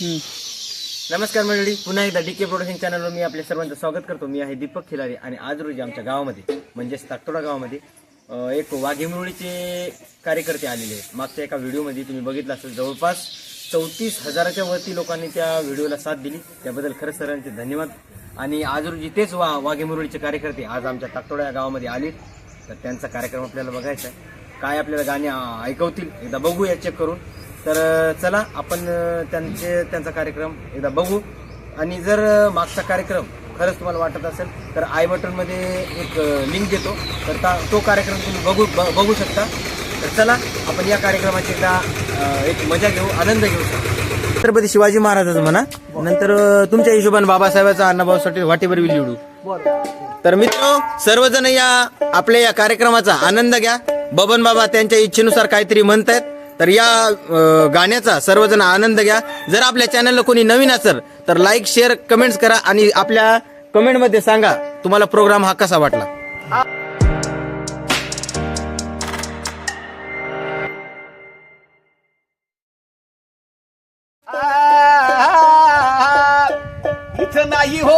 नमस्कार मंडळी पुन्हा एकदा डी के प्रोडक्शन चॅनलवर मी आपल्या सर्वांचं स्वागत करतो. मी आहे दीपक खिलारी आणि आज रोजी आमच्या गावामध्ये म्हणजेच ताकतोडा गावामध्ये एक वाघेमुरळीचे कार्यकर्ते आलेले आहेत. मागच्या एका व्हिडिओमध्ये तुम्ही बघितलं असेल जवळपास चौतीस हजाराच्या वरती लोकांनी त्या व्हिडिओला साथ दिली. त्याबद्दल खरंच सरांचे धन्यवाद. आणि आज रोजी तेच वा वाघेमुरळीचे कार्यकर्ते आज आमच्या ताकतोडा या गावामध्ये आले तर त्यांचा कार्यक्रम आपल्याला बघायचा आहे. काय आपल्याला गाणी ऐकवतील एकदा बघूया चेक करून. तर चला आपण त्यांचे त्यांचा कार्यक्रम एकदा बघू. आणि जर मागचा कार्यक्रम खरंच तुम्हाला वाटत असेल तर आय बटनमध्ये एक लिंक देतो. तर ता- तो कार्यक्रम तुम्ही बघू ब- बघू शकता. तर चला आपण या कार्यक्रमाची एकदा एक मजा घेऊ आनंद घेऊ. छत्रपती शिवाजी महाराजाचं म्हणा. नंतर तुमच्या हिशोबाने बाबासाहेबाचा अण्णाभाऊसाठी वाटेवर लिहू निवडू. तर मित्र सर्वजण या आपल्या या कार्यक्रमाचा आनंद घ्या. बबन बाबा त्यांच्या इच्छेनुसार काहीतरी म्हणतायत. तर या गाण्याचा सर्वजण आनंद घ्या. जर आपल्या चॅनलला कोणी नवीन असेल तर लाईक शेअर कमेंट्स करा आणि आपल्या कमेंटमध्ये सांगा तुम्हाला प्रोग्राम हा कसा वाटला? नाही हो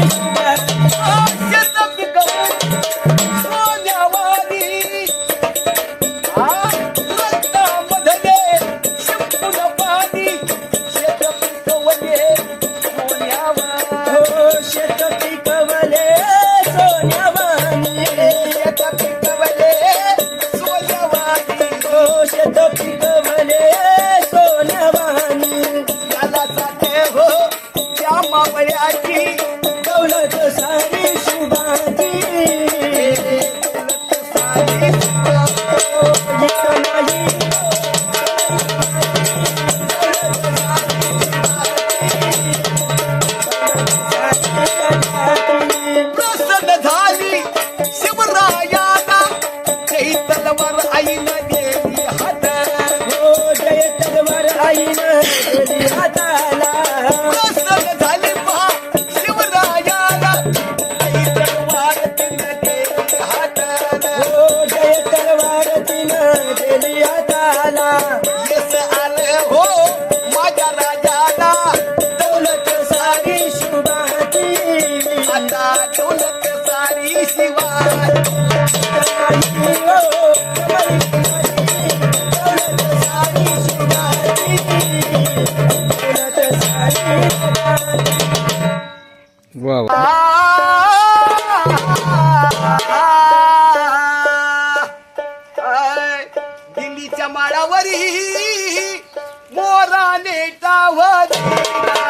life. माळावरी मोराने टावरी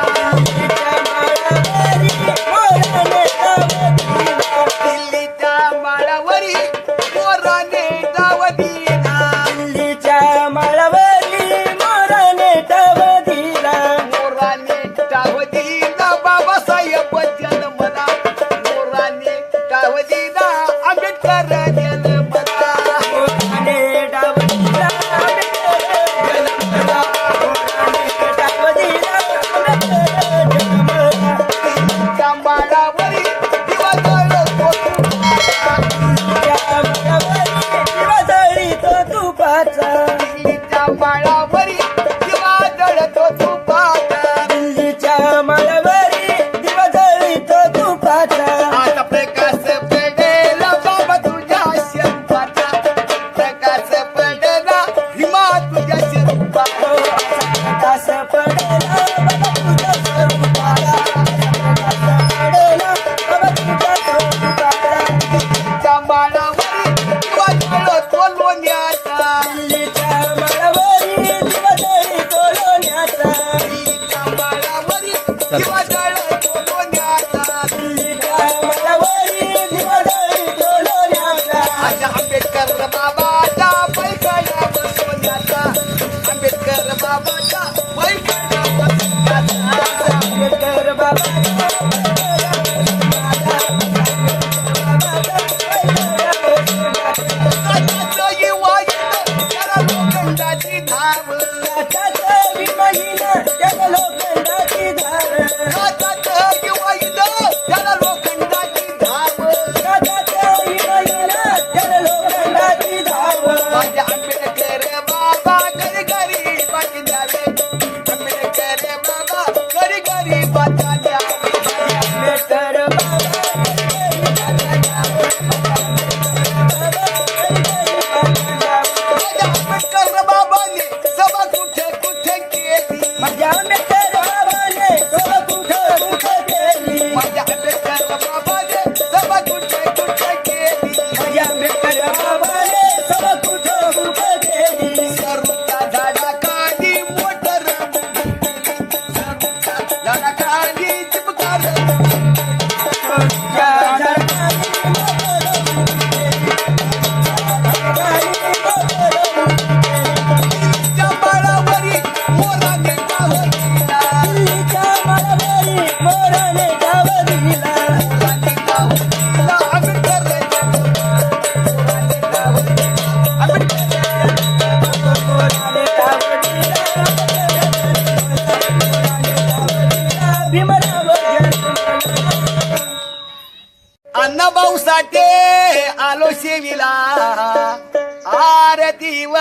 वाटे आलो शिविला. आरती व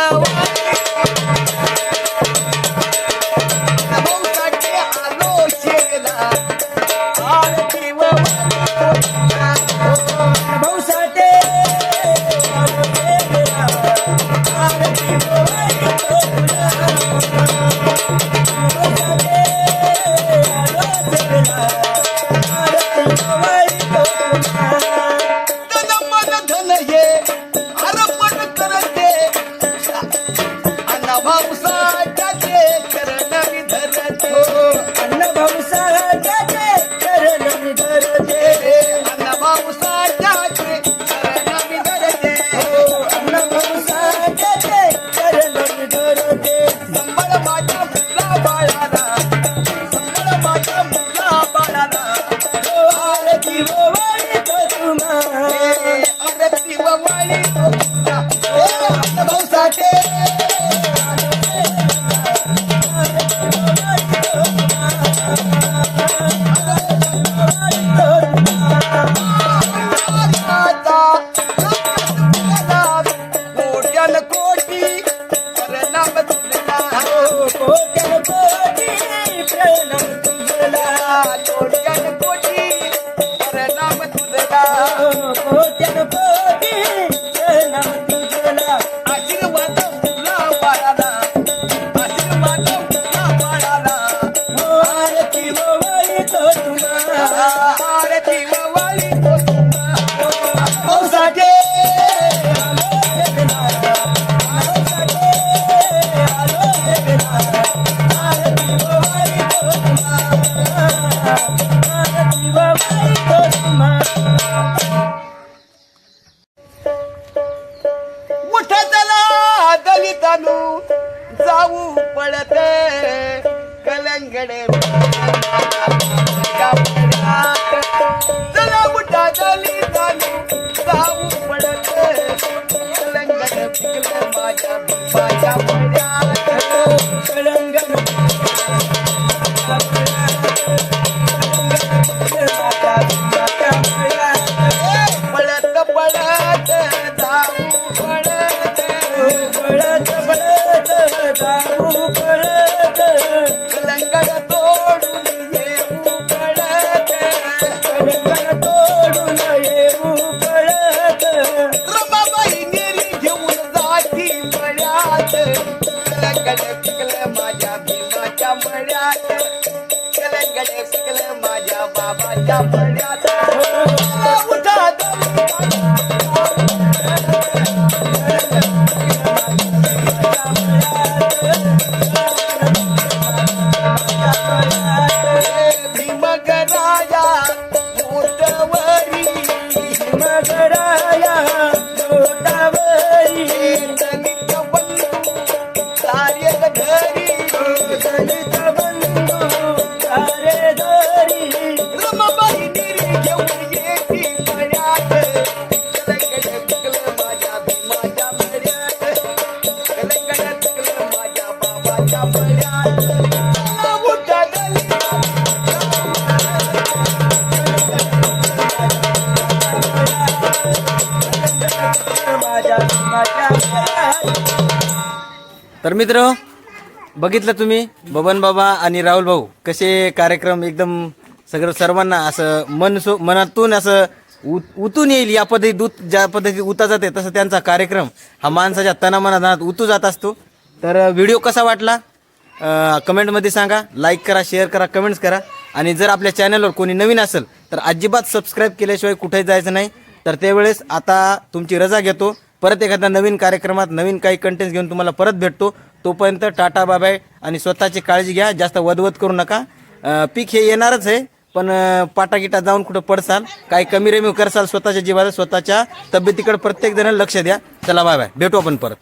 Thank you. a mãe 要分。तर मित्र बघितलं तुम्ही बबन बाबा आणि राहुल भाऊ कसे कार्यक्रम एकदम सगळं सर्वांना असं मन सो मनातून असं उत उतून येईल या पद्धतीत उत ज्या पद्धतीत उता जाते तसं त्यांचा कार्यक्रम हा माणसाच्या तनामनात उतू जात असतो. तर व्हिडिओ कसा वाटला? कमेंटमध्ये सांगा लाईक करा शेअर करा कमेंट्स करा. आणि जर आपल्या चॅनलवर कोणी नवीन असेल तर अजिबात सबस्क्राईब केल्याशिवाय कुठेही जायचं नाही. तर त्यावेळेस आता तुमची रजा घेतो. परत एखाद्या नवीन कार्यक्रमात नवीन काही कंटेंट घेऊन तुम्हाला परत भेटतो. तोपर्यंत टाटा बाबाय आणि स्वतःची काळजी घ्या. जास्त वदवत करू नका. पीक हे येणारच आहे. पण पाटागिटा जाऊन कुठं पडसाल काही कमी रेमी करसाल स्वतःच्या जीवाला स्वतःच्या तब्येतीकडे प्रत्येक जण लक्ष द्या. चला बाय बाय भेटू आपण परत.